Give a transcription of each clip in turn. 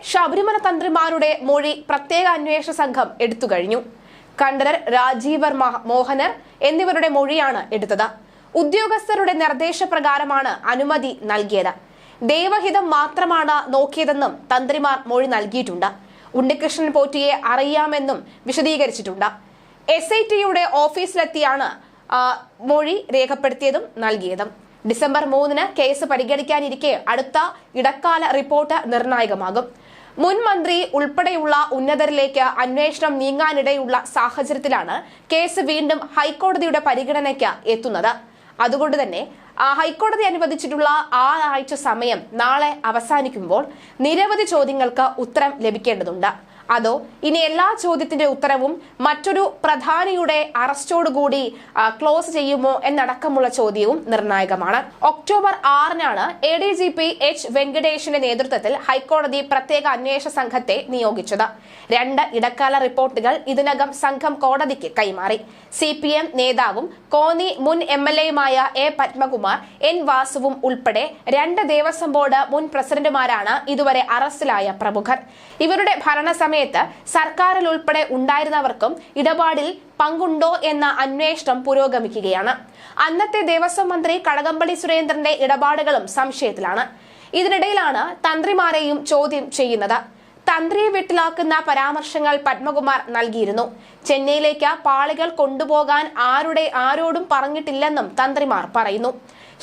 ശബരിമല തന്ത്രിമാരുടെ മൊഴി പ്രത്യേക അന്വേഷണ സംഘം എടുത്തു കഴിഞ്ഞു. കണ്ഠരർ രാജീവർ മഹ- മോഹനർ എന്നിവരുടെ മൊഴിയാണ് എടുത്തത്. ഉദ്യോഗസ്ഥരുടെ നിർദ്ദേശപ്രകാരമാണ് അനുമതി നൽകിയത്. ദൈവഹിതം മാത്രമാണ് നോക്കിയതെന്നും തന്ത്രിമാർ മൊഴി നൽകിയിട്ടുണ്ട്. ഉണ്ണികൃഷ്ണൻ പോറ്റിയെ അറിയാമെന്നും വിശദീകരിച്ചിട്ടുണ്ട്. എസ് ഐ ടിയുടെ ഓഫീസിലെത്തിയാണ് മൊഴി രേഖപ്പെടുത്തിയതും നൽകിയതും. ഡിസംബർ മൂന്നിന് കേസ് പരിഗണിക്കാനിരിക്കെ അടുത്ത ഇടക്കാല റിപ്പോർട്ട് നിർണായകമാകും. മുൻ മന്ത്രി ഉൾപ്പെടെയുള്ള ഉന്നതരിലേക്ക് അന്വേഷണം നീങ്ങാനിടയുള്ള സാഹചര്യത്തിലാണ് കേസ് വീണ്ടും ഹൈക്കോടതിയുടെ പരിഗണനയ്ക്ക് എത്തുന്നത്. അതുകൊണ്ട് തന്നെ ആ, ഹൈക്കോടതി അനുവദിച്ചിട്ടുള്ള ആഴ്ച സമയം നാളെ അവസാനിക്കുമ്പോൾ നിരവധി ചോദ്യങ്ങൾക്ക് ഉത്തരം ലഭിക്കേണ്ടതുണ്ട്. അതോ ഇനി എല്ലാ ചോദ്യത്തിന്റെ ഉത്തരവും മറ്റൊരു പ്രധാനിയുടെ അറസ്റ്റോടുകൂടി ക്ലോസ് ചെയ്യുമോ എന്നടക്കമുള്ള ചോദ്യവും നിർണായകമാണ്. ഒക്ടോബർ ആറിനാണ് A D G P H വെങ്കടേഷിന്റെ നേതൃത്വത്തിൽ ഹൈക്കോടതി പ്രത്യേക അന്വേഷണ സംഘത്തെ നിയോഗിച്ചത്. രണ്ട് ഇടക്കാല റിപ്പോർട്ടുകൾ ഇതിനകം സംഘം കോടതിക്ക് കൈമാറി. സി പി എം നേതാവും കോന്നി മുൻ എം എൽ എയുമായ എ. പത്മകുമാർ എൻ. വാസുവും ഉൾപ്പെടെ രണ്ട് ദേവസ്വം ബോർഡ് മുൻ പ്രസിഡന്റുമാരാണ് ഇതുവരെ അറസ്റ്റിലായ പ്രമുഖർ. ഇവരുടെ ഭരണസമയത്ത് സർക്കാരിൽ ഉൾപ്പെടെ ഉണ്ടായിരുന്നവർക്കും ഇടപാടിൽ പങ്കുണ്ടോ എന്ന അന്വേഷണം പുരോഗമിക്കുകയാണ്. അന്നത്തെ ദേവസ്വം മന്ത്രി കടകംപള്ളി സുരേന്ദ്രന്റെ ഇടപാടുകളും സംശയത്തിലാണ്. ഇതിനിടയിലാണ് തന്ത്രിമാരെയും ചോദ്യം ചെയ്യുന്നത്. തന്ത്രിയെ വിട്ടിലാക്കുന്ന പരാമർശങ്ങൾ പത്മകുമാർ നൽകിയിരുന്നു. ചെന്നൈയിലേക്ക് പാളികൾ കൊണ്ടുപോകാൻ ആരുടെ ആരോടും പറഞ്ഞിട്ടില്ലെന്നും തന്ത്രിമാർ പറയുന്നു.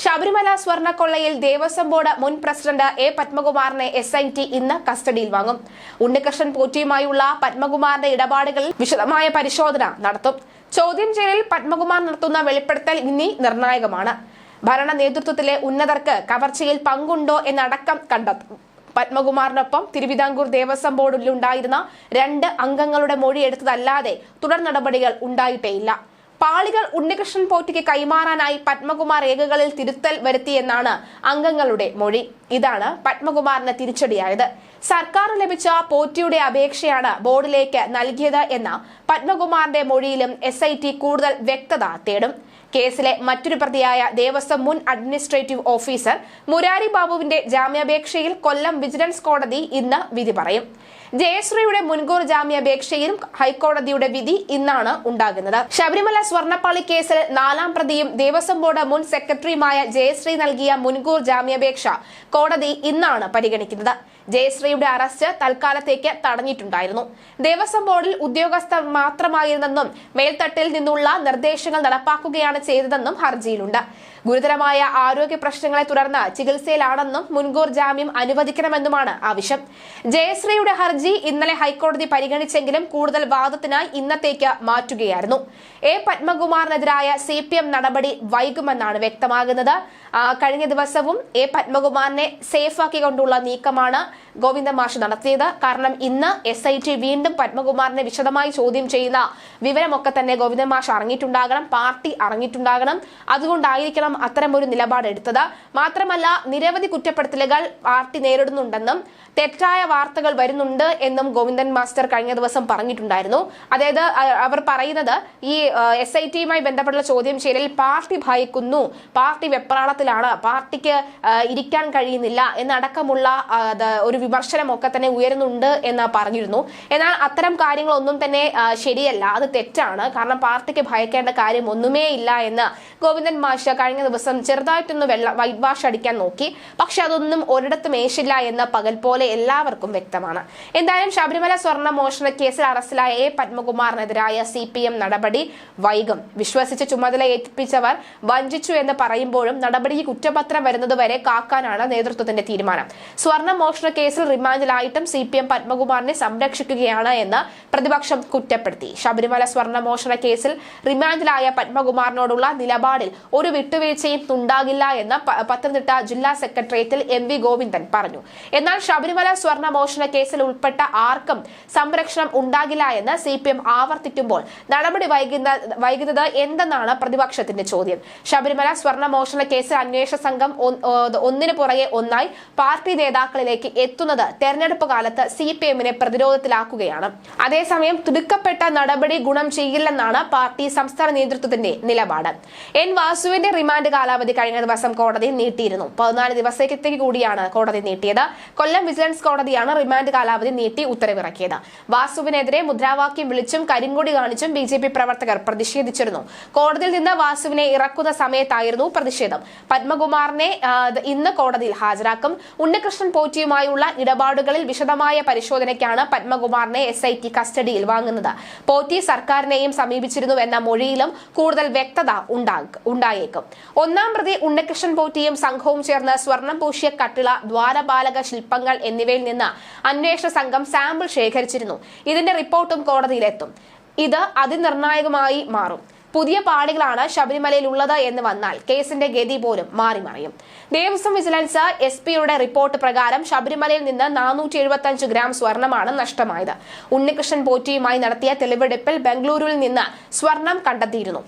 ശബരിമല സ്വർണക്കൊള്ളയിൽ ദേവസ്വം ബോർഡ് മുൻ പ്രസിഡന്റ് എ പത്മകുമാറിനെ എസ് ഐ ടി ഇന്ന് കസ്റ്റഡിയിൽ വാങ്ങും. ഉണ്ണികൃഷ്ണൻ പോറ്റിയുമായുള്ള പത്മകുമാറിന്റെ ഇടപാടുകളിൽ വിശദമായ പരിശോധന നടത്തും. ചോദ്യം ചെയ്യലിൽ പത്മകുമാർ നടത്തുന്ന വെളിപ്പെടുത്തൽ ഇനി നിർണായകമാണ്. ഭരണ നേതൃത്വത്തിലെ ഉന്നതർക്ക് കവർച്ചയിൽ പങ്കുണ്ടോ എന്നടക്കം കണ്ടെത്തും. പത്മകുമാറിനൊപ്പം തിരുവിതാംകൂർ ദേവസ്വം ബോർഡിലുണ്ടായിരുന്ന രണ്ട് അംഗങ്ങളുടെ മൊഴി എടുത്തതല്ലാതെ തുടർ നടപടികൾ ഉണ്ടായിട്ടേയില്ല. പാളികൾ ഉണ്ണികൃഷ്ണൻ പോറ്റിക്ക് കൈമാറാനായി പത്മകുമാർ രേഖകളിൽ തിരുത്തൽ വരുത്തിയെന്നാണ് അംഗങ്ങളുടെ മൊഴി. ഇതാണ് പത്മകുമാറിന് തിരിച്ചടിയായത്. സർക്കാർ ലഭിച്ച പോറ്റിയുടെ അപേക്ഷയാണ് ബോർഡിലേക്ക് നൽകിയത് എന്ന പത്മകുമാറിന്റെ മൊഴിയിലും എസ് കൂടുതൽ വ്യക്തത തേടും. കേസിലെ മറ്റൊരു പ്രതിയായ ദേവസ്വം മുൻ അഡ്മിനിസ്ട്രേറ്റീവ് ഓഫീസർ മുരാരി ബാബുവിന്റെ ജാമ്യാപേക്ഷയിൽ കൊല്ലം വിജിലൻസ് കോടതി ഇന്ന് വിധി പറയും. ജയശ്രീയുടെ മുൻകൂർ ജാമ്യാപേക്ഷയിലും ഹൈക്കോടതിയുടെ വിധി ഇന്നാണ് ഉണ്ടാകുന്നത്. ശബരിമല സ്വർണപ്പാളി കേസിൽ നാലാം പ്രതിയും ദേവസ്വം ബോർഡ് മുൻ സെക്രട്ടറിയുമായ ജയശ്രീ നൽകിയ മുൻകൂർ ജാമ്യാപേക്ഷ കോടതി ഇന്നാണ് പരിഗണിക്കുന്നത്. ജയശ്രീയുടെ അറസ്റ്റ് തൽക്കാലത്തേക്ക് തടഞ്ഞിട്ടുണ്ടായിരുന്നു. ദേവസ്വം ബോർഡിൽ ഉദ്യോഗസ്ഥർ മാത്രമായിരുന്നെന്നും മേൽത്തട്ടിൽ നിന്നുള്ള നിർദ്ദേശങ്ങൾ നടപ്പാക്കുകയാണ് ചെയ്തതെന്നും ഹർജിയിലുണ്ട്. ഗുരുതരമായ ആരോഗ്യ പ്രശ്നങ്ങളെ തുടർന്ന് ചികിത്സയിലാണെന്നും മുൻകൂർ ജാമ്യം അനുവദിക്കണമെന്നുമാണ് ആവശ്യം. ജയശ്രീയുടെ ഹർജി ഇന്നലെ ഹൈക്കോടതി പരിഗണിച്ചെങ്കിലും കൂടുതൽ വാദത്തിനായി ഇന്നത്തേക്ക് മാറ്റുകയായിരുന്നു. എ പത്മകുമാറിനെതിരായ സി പി എം നടപടി വൈകുമെന്നാണ് വ്യക്തമാകുന്നത്. കഴിഞ്ഞ ദിവസവും എ പത്മകുമാറിനെ സേഫാക്കിക്കൊണ്ടുള്ള നീക്കമാണ് ഗോവിന്ദ മാഷ് നടത്തിയത്. കാരണം ഇന്ന് എസ് ഐ ടി വീണ്ടും പത്മകുമാറിനെ വിശദമായി ചോദ്യം ചെയ്യുന്ന വിവരമൊക്കെ തന്നെ ഗോവിന്ദ മാഷ് അറിഞ്ഞിട്ടുണ്ടാകണം പാർട്ടി അറിഞ്ഞിട്ടുണ്ടാകണം അതുകൊണ്ടായിരിക്കണം അത്തരം ഒരു നിലപാട് എടുത്തത് മാത്രമല്ല നിരവധി കുറ്റപ്പെടുത്തലുകൾ പാർട്ടി നേരിടുന്നുണ്ടെന്നും തെറ്റായ വാർത്തകൾ വരുന്നുണ്ട് എന്നും ഗോവിന്ദൻ മാസ്റ്റർ കഴിഞ്ഞ ദിവസം പറഞ്ഞിട്ടുണ്ടായിരുന്നു. അതായത് അവർ പറയുന്നത് ഈ എസ് ഐ ടിയുമായി ബന്ധപ്പെട്ടുള്ള ചോദ്യം ചെയ്യലിൽ പാർട്ടി ഭയക്കുന്നു. പാർട്ടി വെപ്രാളത്തിലാണ്. പാർട്ടിക്ക് ഇരിക്കാൻ കഴിയുന്നില്ല എന്നടക്കമുള്ള ഒരു വിമർശനമൊക്കെ തന്നെ ഉയരുന്നുണ്ട് എന്ന് പറഞ്ഞിരുന്നു. എന്നാൽ അത്തരം കാര്യങ്ങളൊന്നും തന്നെ ശരിയല്ല. അത് തെറ്റാണ്. കാരണം പാർട്ടിക്ക് ഭയക്കേണ്ട കാര്യം ഒന്നുമേ ഇല്ല എന്ന് ഗോവിന്ദൻ മാഷ് കഴിഞ്ഞ ദിവസം ചെറുതായിട്ടൊന്ന് വെള്ള വൈറ്റ് വാഷ് അടിക്കാൻ നോക്കി. പക്ഷെ അതൊന്നും ഒരിടത്തും ഏശില്ല എന്ന് പകൽ പോലെ എല്ലാവർക്കും വ്യക്തമാണ്. എന്തായാലും ശബരിമല സ്വർണ മോഷണ കേസിൽ അറസ്റ്റിലായ എ പത്മകുമാറിനെതിരായ സി പി എം നടപടി വൈകും. വിശ്വസിച്ച് ചുമതല ഏൽപ്പിച്ചവർ വഞ്ചിച്ചു എന്ന് പറയുമ്പോഴും നടപടിക്ക് കുറ്റപത്രം വരുന്നതുവരെ കാക്കാനാണ് നേതൃത്വത്തിന്റെ തീരുമാനം. സ്വർണ മോഷണ കേസിൽ റിമാൻഡിലായിട്ടും സി പി എം പത്മകുമാറിനെ സംരക്ഷിക്കുകയാണ് എന്ന് പ്രതിപക്ഷം കുറ്റപ്പെടുത്തി. ശബരിമല സ്വർണ മോഷണ കേസിൽ റിമാൻഡിലായ പത്മകുമാറിനോടുള്ള നിലപാടിൽ ഒരു വിട്ടുവീഴ്ചയും ഉണ്ടാകില്ല എന്ന് പത്തനംതിട്ട ജില്ലാ സെക്രട്ടേറിയറ്റിൽ എം വി ഗോവിന്ദൻ പറഞ്ഞു. എന്നാൽ ശബരിമല സ്വർണ മോഷണ കേസിൽ ഉൾപ്പെട്ട ആർക്കും സംരക്ഷണം ഉണ്ടാകില്ല എന്ന് സി പി എം ആവർത്തിക്കുമ്പോൾ നടപടി വൈകുന്ന വൈകുന്നത് എന്തെന്നാണ് പ്രതിപക്ഷത്തിന്റെ ചോദ്യം. ശബരിമല സ്വർണ മോഷണ കേസിൽ അന്വേഷണ സംഘം ഒന്നിനു പുറകെ ഒന്നായി പാർട്ടി നേതാക്കളിലേക്ക് എത്തുന്നത് തെരഞ്ഞെടുപ്പ് കാലത്ത് സി പി എമ്മിനെ പ്രതിരോധത്തിലാക്കുകയാണ്. അതേസമയം തുടുക്കപ്പെട്ട നടപടി ഗുണം ചെയ്യില്ലെന്നാണ് പാർട്ടി സംസ്ഥാന നേതൃത്വത്തിന്റെ നിലപാട്. എൻ വാസുവിന്റെ റിമാൻഡ് കാലാവധി കഴിഞ്ഞ ദിവസം കോടതി നീട്ടിയിരുന്നു. പതിനാല് ദിവസത്തേക്ക് കൂടിയാണ് കോടതി നീട്ടിയത്. കൊല്ലം വിജിലൻസ് കോടതിയാണ് റിമാൻഡ് കാലാവധി നീട്ടി ഉത്തരവിറക്കിയത്. വാസുവിനെതിരെ മുദ്രാവാക്യം വിളിച്ചും കരിങ്കൊടി കാണിച്ചും ബി പ്രവർത്തകർ പ്രതിഷേധിച്ചിരുന്നു. കോടതിയിൽ നിന്ന് വാസുവിനെ ഇറക്കുന്ന സമയത്തായിരുന്നു പ്രതിഷേധം. പത്മകുമാറിനെ ഇന്ന് കോടതിയിൽ ഹാജരാക്കും. ഉണ്ണികൃഷ്ണൻ പോറ്റിയുമായുള്ള ഇടപാടുകളിൽ വിശദമായ പരിശോധനയ്ക്കാണ് പത്മകുമാറിനെ എസ് കസ്റ്റഡിയിൽ വാങ്ങുന്നത്. പോറ്റി സർക്കാരിനെയും സമീപിച്ചിരുന്നു എന്ന മൊഴിയിലും കൂടുതൽ വ്യക്തത ഉണ്ടായേക്കും. ഒന്നാം പ്രതി ഉണ്ണികൃഷ്ണൻ പോറ്റിയും സംഘവും ചേർന്ന് സ്വർണം പൂശിയ കട്ടിള ദ്വാരപാലക ശില്പങ്ങൾ എന്നിവയിൽ നിന്ന് അന്വേഷണ സംഘം സാമ്പിൾ ശേഖരിച്ചിരുന്നു. ഇതിന്റെ റിപ്പോർട്ടും കോടതിയിലെത്തും. ഇത് അതിനിർണായകമായി മാറും. പുതിയ പാളികളാണ് ശബരിമലയിൽ ഉള്ളത് എന്ന് വന്നാൽ കേസിന്റെ ഗതി പോലും മാറി മറിയും ദേവസ്വം വിജിലൻസ് എസ് പിയുടെ റിപ്പോർട്ട് പ്രകാരം ശബരിമലയിൽ നിന്ന് നാനൂറ്റി എഴുപത്തി ഗ്രാം സ്വർണമാണ് നഷ്ടമായത്. ഉണ്ണികൃഷ്ണൻ പോറ്റിയുമായി നടത്തിയ തെളിവെടുപ്പിൽ ബംഗളൂരുവിൽ നിന്ന് സ്വർണം കണ്ടെത്തിയിരുന്നു.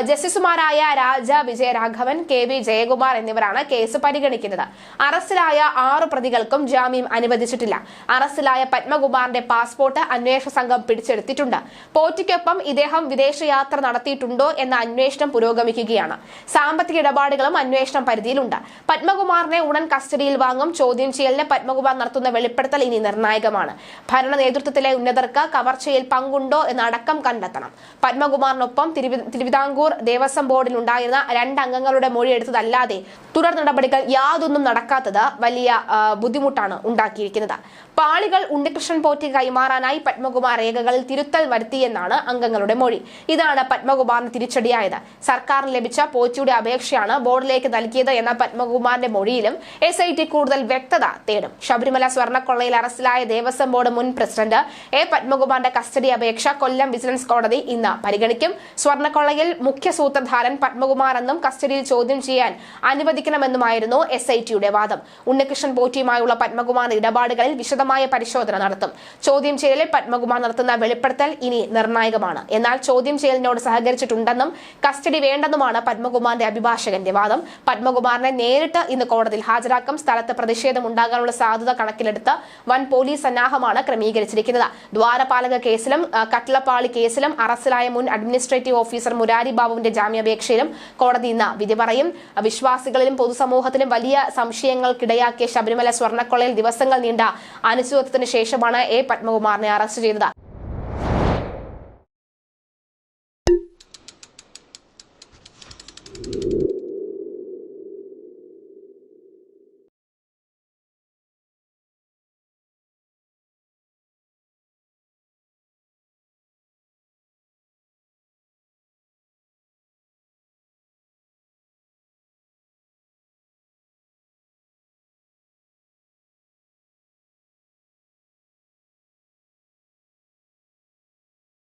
ജസ്റ്റിസുമാരായ രാജ വിജയരാഘവൻ കെ വി ജയകുമാർ എന്നിവരാണ് കേസ് പരിഗണിക്കുന്നത്. അറസ്റ്റിലായ ആറു പ്രതികൾക്കും ജാമ്യം അനുവദിച്ചിട്ടില്ല. അറസ്റ്റിലായ പത്മകുമാറിന്റെ പാസ്പോർട്ട് അന്വേഷണ സംഘം പിടിച്ചെടുത്തിട്ടുണ്ട്. പോറ്റിക്കൊപ്പം ഇദ്ദേഹം വിദേശയാത്ര നടത്തിയിട്ടുണ്ടോ എന്ന അന്വേഷണം പുരോഗമിക്കുകയാണ്. സാമ്പത്തിക ഇടപാടുകളും അന്വേഷണം പരിധിയിലുണ്ട്. പത്മകുമാറിനെ ഉടൻ കസ്റ്റഡിയിൽ വാങ്ങും. ചോദ്യം ചെയ്യലിന് പത്മകുമാർ നടത്തുന്ന വെളിപ്പെടുത്തൽ ഇനി നിർണായകമാണ്. ഭരണ നേതൃത്വത്തിലെ ഉന്നതർക്ക് കവർച്ചയിൽ പങ്കുണ്ടോ എന്നടക്കം കണ്ടെത്തണം. പത്മകുമാറിനൊപ്പം തിരുവി- തിരുവിതാംകൂർ ദേവസ്വം ബോർഡിൽ ഉണ്ടായിരുന്ന രണ്ട് അംഗങ്ങളുടെ മൊഴി എടുത്തതല്ലാതെ തുടർ നടപടികൾ യാതൊന്നും നടക്കാത്തത് വലിയ ബുദ്ധിമുട്ടാണ് ഉണ്ടാക്കിയിരിക്കുന്നത്. പാളികൾ ഉണ്ണികൃഷ്ണൻ പോറ്റി കൈമാറാനായി പത്മകുമാർ രേഖകളിൽ തിരുത്തൽ വരുത്തിയെന്നാണ് അംഗങ്ങളുടെ മൊഴി. ഇതാണ് പത്മകുമാറിന് തിരിച്ചടിയായത്. സർക്കാരിന് ലഭിച്ച പോറ്റിയുടെ അപേക്ഷയാണ് ബോർഡിലേക്ക് നൽകിയത് എന്ന പത്മകുമാറിന്റെ മൊഴിയിലും എസ് ഐ ടി കൂടുതൽ വ്യക്തത തേടും. ശബരിമല സ്വർണക്കൊള്ളയിൽ അറസ്റ്റിലായ ദേവസ്വം ബോർഡ് മുൻ പ്രസിഡന്റ് എ പത്മകുമാറിന്റെ കസ്റ്റഡി അപേക്ഷ കൊല്ലം വിജിലൻസ് കോടതി ഇന്ന് പരിഗണിക്കും. സ്വർണക്കൊള്ളയിൽ മുഖ്യ സൂത്രധാരൻ പത്മകുമാർ എന്നും കസ്റ്റഡിയിൽ ചോദ്യം ചെയ്യാൻ അനുവദിക്കണമെന്നുമായിരുന്നു എസ് ഐ ടിയുടെ വാദം. ഉണ്ണികൃഷ്ണൻ പോറ്റിയുമായുള്ള പത്മകുമാർ ഇടപാടുകളിൽ വിശദമായ പരിശോധന നടത്തും. ചോദ്യം ചെയ്യലിൽ പത്മകുമാർ നടത്തുന്ന വെളിപ്പെടുത്തൽ ഇനി നിർണായകമാണ്. എന്നാൽ ചോദ്യം ചെയ്യലിനോട് സഹകരിച്ചിട്ടുണ്ടെന്നും കസ്റ്റഡി വേണ്ടെന്നുമാണ് പത്മകുമാറിന്റെ അഭിഭാഷകന്റെ വാദം. പത്മകുമാറിനെ നേരിട്ട് ഇന്ന് കോടതിയിൽ ഹാജരാക്കും. സ്ഥലത്ത് പ്രതിഷേധം ഉണ്ടാകാനുള്ള സാധ്യത കണക്കിലെടുത്ത് വൻ പോലീസ് സന്നാഹമാണ് ക്രമീകരിച്ചിരിക്കുന്നത്. ദ്വാരപാലക കേസിലും കട്ടിളപ്പാളി കേസിലും അറസ്റ്റിലായ മുൻ അഡ്മിനിസ്ട്രേറ്റീവ് ഓഫീസർ മുരാരി ബാബുവിന്റെ ജാമ്യാപേക്ഷയിലും കോടതി ഇന്ന് വിധി പറയും. വിശ്വാസികളിലും പൊതുസമൂഹത്തിലും വലിയ സംശയങ്ങൾക്കിടയാക്കിയ ശബരിമല സ്വർണക്കൊള്ളയിൽ ദിവസങ്ങൾ നീണ്ട അനിശ്ചിതത്വത്തിന് ശേഷമാണ് എ പത്മകുമാറിനെ അറസ്റ്റ് ചെയ്തത്.